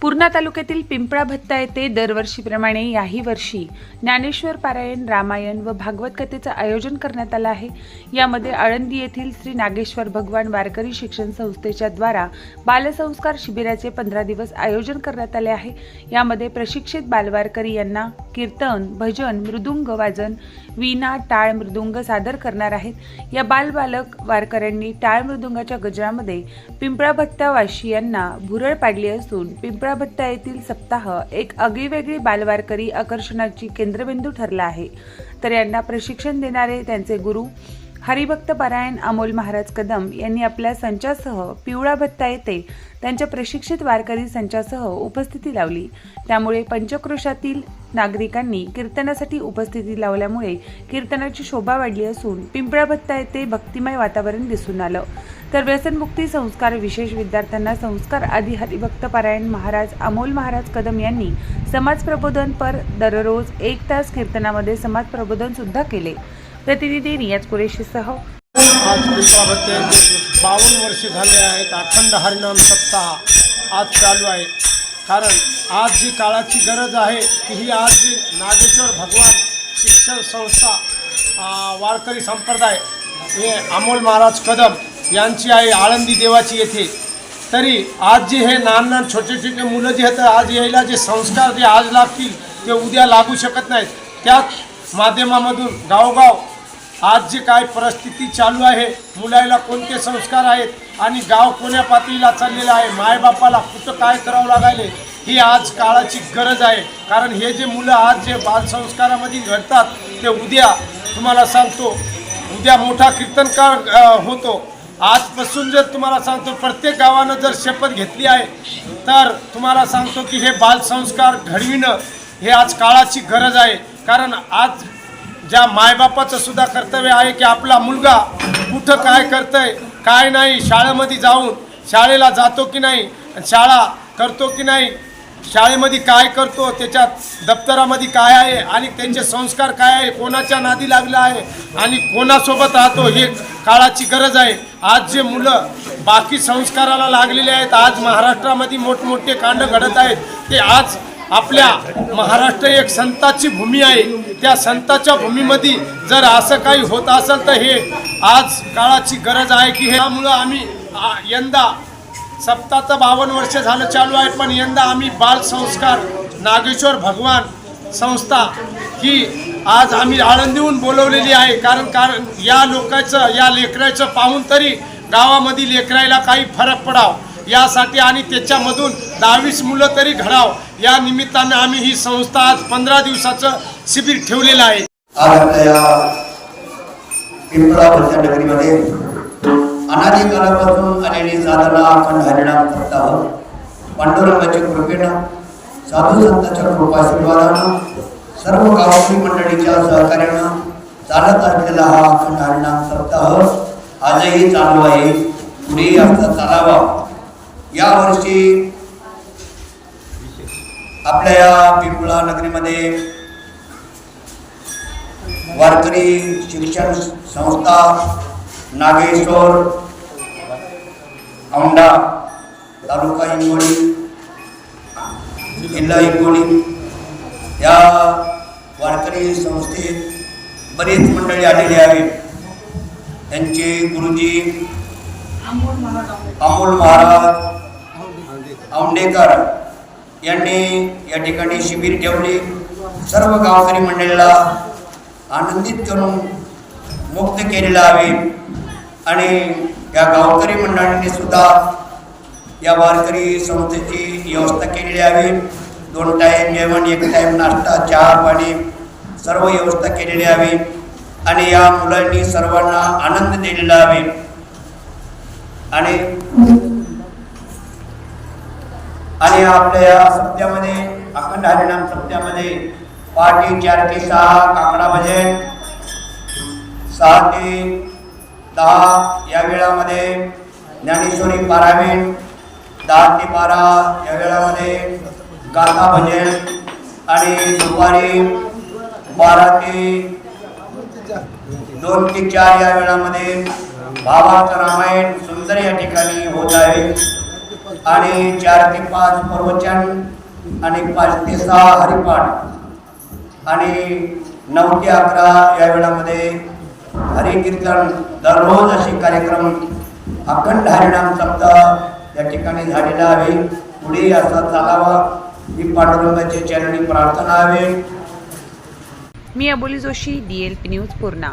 पूर्णा तालुक्यातील पिंपळा भत्ता येथे दरवर्षीप्रमाणे याही वर्षी ज्ञानेश्वर पारायण रामायण व भागवत कथेचं आयोजन करण्यात आलं आहे. यामध्ये आळंदी येथील श्री नागेश्वर भगवान वारकरी शिक्षण संस्थेच्या द्वारा बालसंस्कार शिबिराचे पंधरा दिवस आयोजन करण्यात आले आहे. यामध्ये प्रशिक्षित बालवारकरी यांना कीर्तन भजन मृदुंग वाजन वीणा टाळ मृदुंग सादर करणार आहेत. या बालबालक वारकऱ्यांनी टाळ मृदुंगाच्या गजरामध्ये पिंपळा भत्ता वाशी यांना भुरळ पाडली असून पिंपळा भत्ता येथील सप्ताह एक आगळीवेगळी बालवारकरी आकर्षणाची केंद्रबिंदू ठरला आहे. तर यांना प्रशिक्षण देणारे त्यांचे गुरु हरिभक्त पारायण अमोल महाराज कदम यांनी आपल्या संचासह पिवळा भत्ता येथे त्यांच्या प्रशिक्षित वारकरी संचासह उपस्थिती लावली. त्यामुळे पंचक्रोशातील नागरिकांनी कीर्तनासाठी उपस्थिती लावल्यामुळे कीर्तनाची शोभा वाढली असून पिंपळा भत्ता येथे भक्तिमय वातावरण दिसून आलं. तर व्यसनमुक्ती संस्कार विशेष विद्यार्थ्यांना संस्कार आदी हरिभक्त पारायण महाराज अमोल महाराज कदम यांनी समाज प्रबोधन पर दररोज एक तास कीर्तनामध्ये समाज प्रबोधन सुद्धा केले. प्रतिनिधी रियाज कुरेशीसह आज बावन्न वर्षे झाले आहेत अखंड हरिनाम सप्ताह आज चालू आहे. कारण आज जी काळाची गरज आहे की ही आज जी नागेश्वर भगवान शिक्षण संस्था वारकरी संप्रदाय हे अमोल महाराज कदम यांची आहे आळंदी देवाची येथे. तरी आज जे हे लहान लहान छोटे छोटे मुलं जे आहेत आज यायला जे संस्कार जे आज लागतील ते उद्या लागू शकत नाहीत. त्याच माध्यमामधून गावोगाव आज जे काय परिस्थिती चालू आहे मुलाला कोणते संस्कार आहेत आणि गाव कोण्या पातळीला चाललेलं आहे मायबापाला कुठं काय करावं लागायले ही आज काळाची गरज आहे. कारण हे जे मुलं आज जे बालसंस्कारामध्ये घडतात ते उद्या तुम्हाला सांगतो उद्या मोठा कीर्तनकार होतो. आजपासून जर तुम्हाला सांगतो प्रत्येक गावानं जर शपथ घेतली आहे तर तुम्हाला सांगतो की हे बालसंस्कार घडविणं हे आज काळाची गरज आहे. कारण आज ज्या मायबापाचं सुद्धा कर्तव्य आहे की आपला मुलगा कुठं काय करतंय काय नाही शाळेमध्ये जाऊन शाळेला जातो की नाही शाळा करतो की नाही शाळेमध्ये काय करतो त्याच्यात दप्तरामध्ये काय आहे आणि त्यांचे संस्कार काय आहे कोणाच्या नादी लागला आहे आणि कोणासोबत राहतो हे काळाची गरज आहे. आज जे मुलं बाकी संस्काराला लागलेले आहेत आज महाराष्ट्रामध्ये मोठमोठे कांड घडत आहेत. ते आज आपल्या महाराष्ट्र एक संताची भूमी आहे. त्या संताच्या भूमीमध्ये जर असं काही होत असेल तर हे आज काळाची गरज आहे की हे आम्ही यंदा सप्ताहचं बावन्न वर्ष झालं चालू आहे पण यंदा आम्ही बाल संस्कार नागेश्वर भगवान संस्था ही आज आम्ही आळंदीहून बोलवलेली आहे. कारण कारण या लोकांचं या लेकराचं पाहून तरी गावामध्ये लेकरायला काही फरक पडाव. यासाठी आणि त्याच्यामधून दहावीस मुलं तरी घडाव. या निमित्तानं आम्ही ही संस्था आज पंधरा दिवसाचं शिबिर ठेवलेलं आहे. आज आपल्या पिंपळा नगरीमध्ये अनादी कालापासून आलेली साधना आपण हरिणाम सप्ताह पांडुरंगाच्या कृपेनं साधू संतांच्या कृपाशीर्वादानं सर्व गावकरी मंडळीच्या सहकार्यानं चालत असलेला हा अखंड हरिणाम सप्ताह आजही चालू आहे. पुढेही असता चालावा यावर्षी आपल्या या पिंपळा नगरीमध्ये वारकरी शिक्षण संस्था नागेश्वर औंढा तालुका हिंगोली जिल्हा हिंगोली या वारकरी संस्थेत बरीच मंडळी आलेली आहेत. त्यांचे गुरुजी अमोल महाराज औंडेकर यांनी या ठिकाणी शिबिर ठेवले. सर्व गावकरी मंडळीला आनंदित करून मुक्त केलेला आहे. आणि या गावकरी मंडळींनी सुद्धा या वारकरी संस्थेची व्यवस्था केलेली आहे दोन टाईम जेवण एक टाईम नाश्ता चहा पाणी सर्व व्यवस्था केलेली आहे आणि या मुलांनी सर्वांना आनंद दिलेला आहे. आणि आणि आपल्या या सप्त्यामध्ये अखंड हरिणाम सप्त्यामध्ये पहाटे चार ते सहा काकडामध्ये सहा ते दहा या वेळामध्ये ज्ञानेश्वरी पारायण दहा ते बारा या वेळामध्ये गाथा भजन आणि दुपारी बारा ते दोन ते चार या वेळामध्ये भावार्थ रामायण सुंदर या ठिकाणी होत आहे. आणि चार ते पाच प्रवचन आणि पाच ते सहा हरिपाठ आणि नऊ ते अकरा या वेळामध्ये हरिकीर्तन दररोज असे कार्यक्रम अखंड हरिणाम सप्ताह या ठिकाणी झालेला आहे. पुढे असा चालावा. ही पांडुरंगाची चरणी प्रार्थना आहे. मी Aboli Joshi D L P news Purna.